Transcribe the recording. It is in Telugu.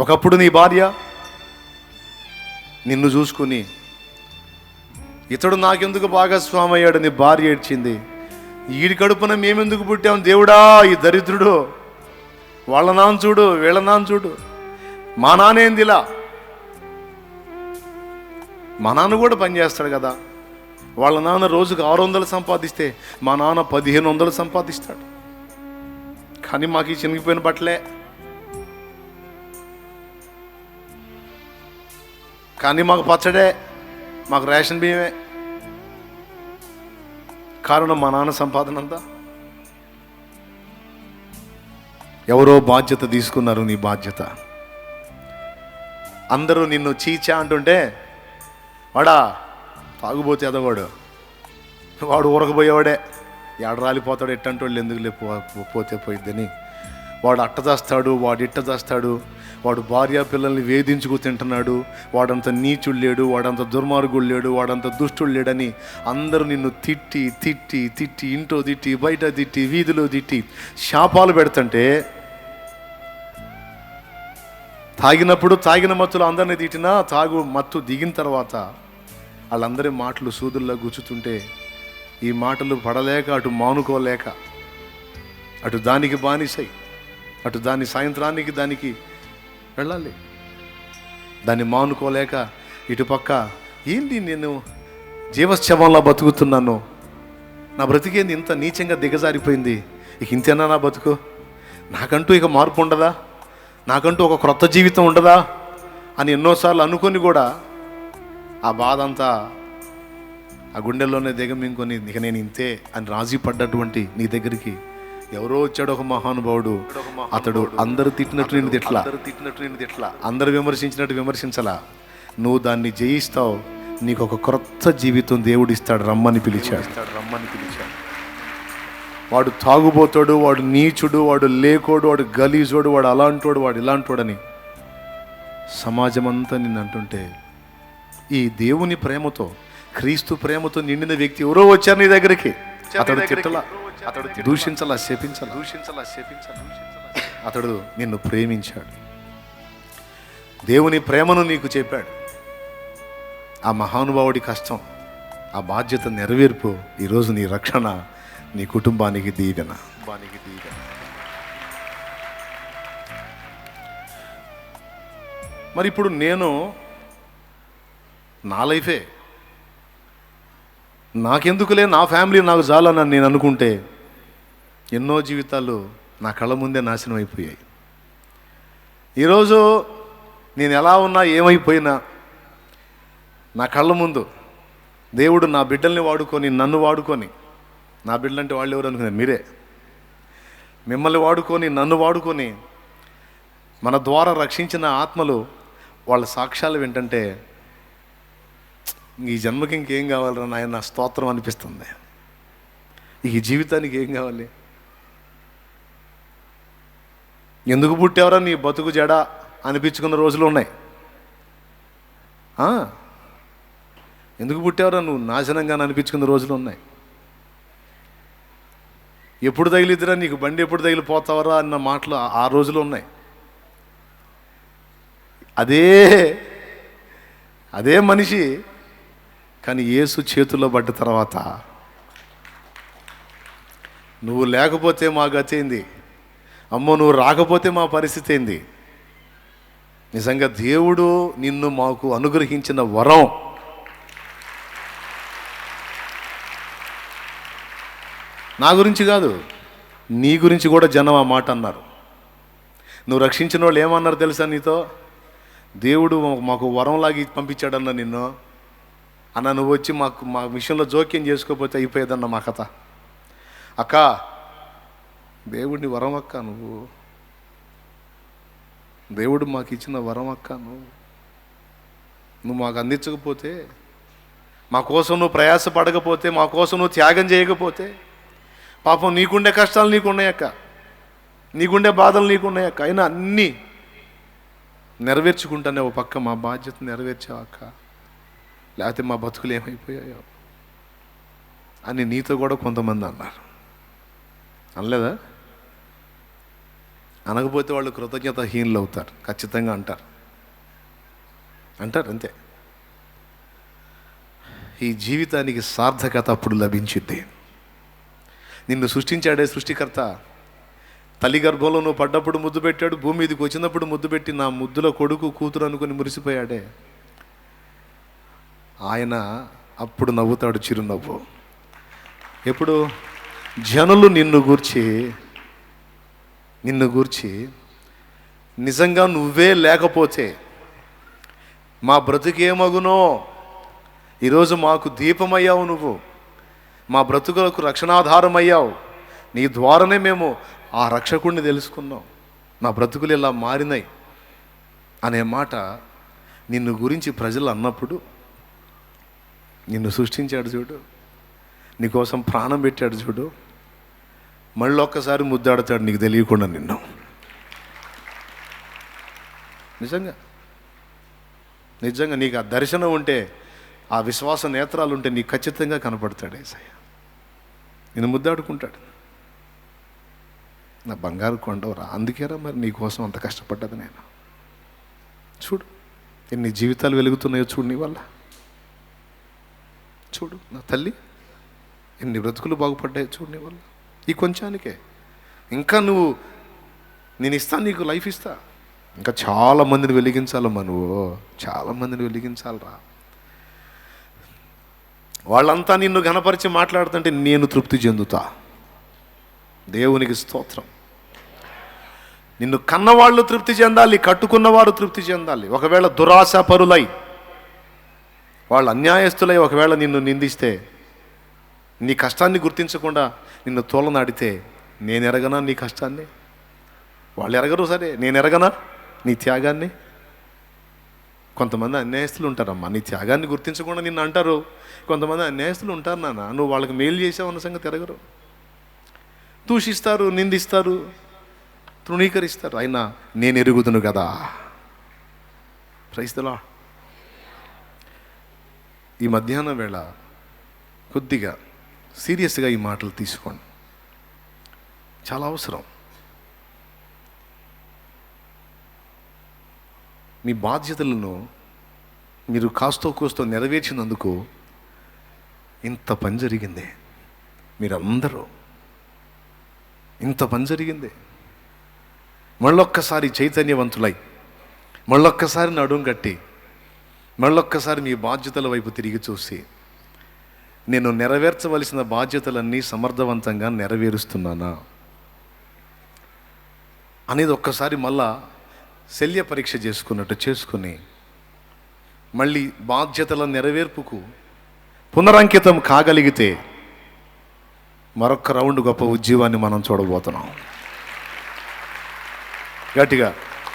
ఒకప్పుడు నీ భార్య నిన్ను చూసుకుని ఇతడు నాకెందుకు భాగస్వామి అయ్యాడు నీ భార్య ఏడ్చింది. ఈడి కడుపున మేమెందుకు పుట్టాం? దేవుడా ఈ దరిద్రుడు. వాళ్ళ నాన్న చూడు వీళ్ళ నాన్న చూడు. మా నాన్న ఇలా? మా నాన్న కూడా పనిచేస్తాడు కదా. వాళ్ళ నాన్న రోజుకు ఆరు వందలు సంపాదిస్తే మా నాన్న పదిహేను వందలు సంపాదిస్తాడు. కానీ మాకు ఈ చినిగిపోయిన బట్టలే. కానీ మాకు పచ్చడే మాకు రేషన్ బియ్యమే. కారణం మా నాన్న సంపాదన అంతా. ఎవరో బాధ్యత తీసుకున్నారు నీ బాధ్యత. అందరూ నిన్ను చీచా అంటుంటే వాడా తాగుబోతే ఎదవాడు. వాడు ఊరకపోయేవాడే. ఎడ రాలిపోతాడు ఎట్టంటోళ్ళు ఎందుకు లే పో- పోతే పోయిద్దని. వాడు అట్ట చేస్తాడు వాడు ఇట్ట చేస్తాడు. వాడు భార్య పిల్లల్ని వేధించుకు తింటున్నాడు వాడంత నీచుడు లేడు వాడంత దుర్మార్గుడు లేడు వాడంత దుష్టుడు లేడని అందరూ నిన్ను తిట్టి తిట్టి తిట్టి ఇంట్లో తిట్టి బయట తిట్టి వీధిలో తిట్టి శాపాలు పెడుతుంటే తాగినప్పుడు తాగిన మత్తులు అందరినీ తిట్టినా తాగు మత్తు దిగిన తర్వాత వాళ్ళందరి మాటలు సూదుల్లో గుచ్చుతుంటే ఈ మాటలు పడలేక అటు మానుకోలేక అటు దానికి బానిసై అటు దాని సాయంత్రానికి దానికి వెళ్ళాలి. దాన్ని మానుకోలేక ఇటుపక్క ఏంటి నేను జీవశ్చవంలా బతుకుతున్నాను? నా బ్రతికేంది ఇంత నీచంగా దిగజారిపోయింది? ఇక ఇంతేనా నా బతుకు? నాకంటూ ఇక మార్పు ఉండదా? నాకంటూ ఒక క్రొత్త జీవితం ఉండదా? అని ఎన్నోసార్లు అనుకొని కూడా ఆ బాధ అంతా ఆ గుండెల్లోనే దిగమింకొని ఇక నేను ఇంతే అని రాజీ పడ్డటువంటి నీ దగ్గరికి ఎవరో వచ్చాడు ఒక మహానుభావుడు. అతడు అందరు తిట్టినట్టు నేను తిట్లా. తిట్టినట్టు నేను తిట్లా అందరు విమర్శించినట్టు విమర్శించలా. నువ్వు దాన్ని జయిస్తావు. నీకు ఒక క్రొత్త జీవితం దేవుడు ఇస్తాడు రమ్మని పిలిచాడు. రమ్మని పిలిచాడు వాడు తాగుబోతాడు వాడు నీచుడు వాడు లేకోడు వాడు గలీజోడు వాడు అలాంటోడు వాడు ఇలాంటోడని. సమాజం అంతా నిన్ను అంటుంటే ఈ దేవుని ప్రేమతో క్రీస్తు ప్రేమతో నిండిన వ్యక్తి ఎవరో వచ్చారు నీ దగ్గరికి? అతడు తిట్టలా. అతడు దూషించలా శపించలా. దూషించలా శపించలా అతడు నిన్ను ప్రేమించాడు. దేవుని ప్రేమను నీకు చెప్పాడు. ఆ మహానుభావుడి కష్టం ఆ బాధ్యత నెరవేర్పు ఈరోజు నీ రక్షణ నీ కుటుంబానికి దీవెన. కుటుంబానికి దీవెన. మరి ఇప్పుడు నేను నా లైఫే. నాకెందుకులే నా ఫ్యామిలీ నాకు చాలని నేను అనుకుంటే ఎన్నో జీవితాలు నా కళ్ళ ముందే నాశనం అయిపోయాయి. ఈరోజు నేను ఎలా ఉన్నా ఏమైపోయినా నా కళ్ళ ముందు దేవుడు నా బిడ్డల్ని వాడుకొని నన్ను వాడుకొని నా బిడ్డలంటే వాళ్ళు ఎవరు అనుకున్నారు? మీరే. మిమ్మల్ని వాడుకొని నన్ను వాడుకొని మన ద్వారా రక్షించిన ఆత్మలు వాళ్ళ సాక్ష్యాలు ఏంటంటే ఈ జన్మకి ఇంకేం కావాలరా నాయన? నా స్తోత్రం అనిపిస్తుంది. ఈ జీవితానికి ఏం కావాలి? ఎందుకు పుట్టావరా నీ బతుకు జడ అనిపించుకున్న రోజులు ఉన్నాయి. ఆ, ఎందుకు పుట్టావరా నువ్వు నాశనంగా అనిపించుకున్న రోజులు ఉన్నాయి. ఎప్పుడు తగిలిద్దిరా నీకు బండి ఎప్పుడు తగిలిపోతావరా అన్న మాటలు ఆ- రోజులు ఉన్నాయి. అదే అదే మనిషి కానీ యేసు చేతుల్లో పడ్డ తర్వాత నువ్వు లేకపోతే మా గతి అమ్మో నువ్వు రాకపోతే మా పరిస్థితి ఏంది? నిజంగా దేవుడు నిన్ను మాకు అనుగ్రహించిన వరం. నా గురించి కాదు నీ గురించి కూడా జనం ఆ మాట అన్నారు. నువ్వు రక్షించిన వాళ్ళు ఏమన్నారు తెలుసా నీతో? దేవుడు మాకు వరంలాగి పంపించాడన్న నిన్ను. అన్న నువ్వు వచ్చి మాకు మా విషయంలో జోక్యం చేసుకోకపోతే అయిపోయేదన్న మా కథ. అక్క దేవుడిని వరం అక్క నువ్వు? దేవుడు మాకు ఇచ్చిన వరం అక్క నువ్వు? నువ్వు మాకు అందించకపోతే మా కోసం నువ్వు ప్రయాసపడకపోతే మా కోసం నువ్వు త్యాగం చేయకపోతే పాపం నీకుండే కష్టాలు నీకున్నాయక్క నీకుండే బాధలు నీకున్నాయి అక్క. అయినా అన్నీ నెరవేర్చుకుంటానే ఓ పక్క మా బాధ్యత నెరవేర్చావక్క లేకపోతే మా బతుకులు ఏమైపోయాయో. అని నీతో కూడా కొంతమంది అన్నారు. అనలేదా? అనకపోతే వాళ్ళు కృతజ్ఞతహీనులు అవుతారు ఖచ్చితంగా అంటారు. అంటారు అంతే. ఈ జీవితానికి సార్థకత అప్పుడు లభించింది నిన్ను సృష్టించాడే సృష్టికర్త. తల్లి గర్భంలో నువ్వు పడ్డప్పుడు ముద్దు పెట్టాడు భూమి మీదకి వచ్చినప్పుడు ముద్దు పెట్టి నా ముద్దుల కొడుకు కూతురు అనుకుని మురిసిపోయాడే. ఆయన అప్పుడు నవ్వుతాడు చిరునవ్వు. ఎప్పుడు? జనులు నిన్ను గూర్చి నిన్ను గూర్చి నిజంగా నువ్వే లేకపోతే మా బ్రతుకేమగునో? ఈరోజు మాకు దీపమయ్యావు నువ్వు. మా బ్రతుకులకు రక్షణాధారమయ్యావు. నీ ద్వారానే మేము ఆ రక్షకుడిని తెలుసుకున్నాం. నా బ్రతుకులు ఇలా మారినాయి అనే మాట నిన్ను గురించి ప్రజలు అన్నప్పుడు నిన్ను సృష్టించాడు చూడు. నీకోసం ప్రాణం పెట్టాడు చూడు. మళ్ళీ ఒక్కసారి ముద్దాడతాడు నీకు తెలియకుండా నిన్ను. నిజంగా. నిజంగా నీకు ఆ దర్శనం ఉంటే ఆ విశ్వాస నేత్రాలు ఉంటే నీకు ఖచ్చితంగా కనపడతాడు ఏసయ్య. నేను ముద్దాడుకుంటాడు. నా బంగారు కొండవరా అందుకేరా మరి నీకోసం అంత కష్టపడ్డది నేను. చూడు ఎన్ని జీవితాలు వెలుగుతున్నాయో చూడు నీ వల్ల. చూడు నా తల్లి ఎన్ని బ్రతుకులు బాగుపడ్డాయో చూడు నీ వల్ల. ఈ కొంచానికే. ఇంకా నువ్వు నేను ఇస్తాను నీకు లైఫ్ ఇస్తా. ఇంకా చాలా మందిని వెలిగించాలమ్మా నువ్వు. చాలా మందిని వెలిగించాలరా. వాళ్ళంతా నిన్ను గనపరిచి మాట్లాడుతుంటే నేను తృప్తి చెందుతా. దేవునికి స్తోత్రం. నిన్ను కన్నవాళ్ళు తృప్తి చెందాలి కట్టుకున్నవారు తృప్తి చెందాలి. ఒకవేళ దురాశ పరులై వాళ్ళు అన్యాయస్తులై ఒకవేళ నిన్ను నిందిస్తే నీ కష్టాన్ని గుర్తించకుండా నిన్ను తోలనాడితే నేను ఎరగనా నీ కష్టాన్ని? వాళ్ళు ఎరగరు సరే నేను ఎరగనా నీ త్యాగాన్ని? కొంతమంది అన్యాయస్తులు ఉంటారమ్మా నీ త్యాగాన్ని గుర్తించకుండా నిన్ను అంటారు. కొంతమంది అన్యాయస్తులు ఉంటారు నాన్న నువ్వు వాళ్ళకి మేలు చేసావన్న సంగతి ఎరగరు. దూషిస్తారు నిందిస్తారు తృణీకరిస్తారు. అయినా నేను ఎరుగుదును కదా. ప్రైస్తలా ఈ మధ్యాహ్నం వేళ కొద్దిగా సీరియస్గా ఈ మాటలు తీసుకోండి. చాలా అవసరం. మీ బాధ్యతలను మీరు కాస్తో కూస్తో నెరవేర్చినందుకు ఇంత పని జరిగింది. మీరందరూ ఇంత పని జరిగింది. మళ్ళొక్కసారి చైతన్యవంతులై మళ్ళొక్కసారి నడుం కట్టి మళ్ళొక్కసారి మీ బాధ్యతల వైపు తిరిగి చూసి నేను నెరవేర్చవలసిన బాధ్యతలన్నీ సమర్థవంతంగా నెరవేరుస్తున్నానా? అనేది ఒక్కసారి మళ్ళా శల్య పరీక్ష చేసుకున్నట్టు చేసుకుని మళ్ళీ బాధ్యతల నెరవేర్పుకు పునరంకితం కాగలిగితే మరొక రౌండ్ గొప్ప ఉద్యమాన్ని మనం చూడబోతున్నాం. గట్టిగా.